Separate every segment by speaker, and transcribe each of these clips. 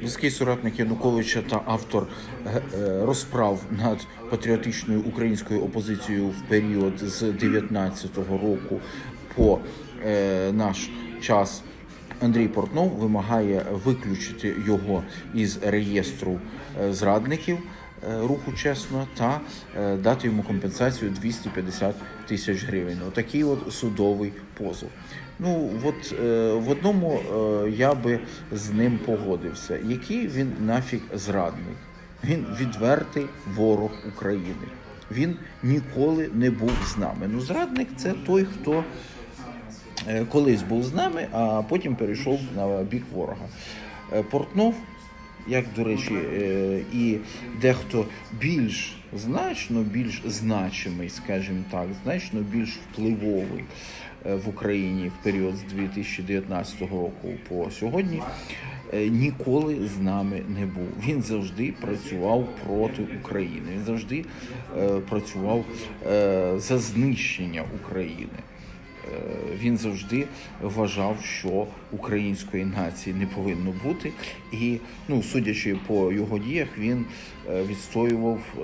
Speaker 1: близький соратник Януковича та автор е, е, розправ над патріотичною українською опозицією в період з 19-го року по е, наш час. Андрій Портнов вимагає виключити його із реєстру зрадників руху чесно та е, дати йому компенсацію 250 тисяч гривень. Отакий от судовий позов. Ну от е, в одному е, я би з ним погодився. Який він нафіг зрадник? Він відвертий ворог України. Він ніколи не був з нами. Ну, зрадник це той, хто е, колись був з нами, а потім перейшов на бік ворога. Е, Портнов, як до речі, е, і дехто більш значно більш значимий, скажімо так, значно більш впливовий е, в Україні в період з 2019 року по сьогодні. е, Ніколи з нами не був. Він завжди працював проти України. Він завжди працював за знищення України. Е, він завжди вважав, що української нації не повинно бути, і ну, судячи по його діях, він е, відстоював е,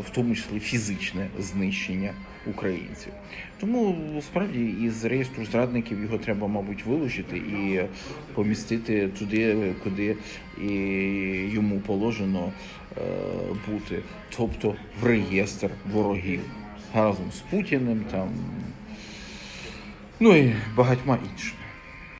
Speaker 1: в тому числі фізичне знищення українців. Тому справді із реєстру зрадників його треба, мабуть, вилучити і помістити туди, куди і йому положено бути, тобто в реєстр ворогів. Разом з Путіним там ну і багатьма іншими.